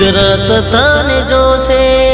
કુદરત તને જોશે.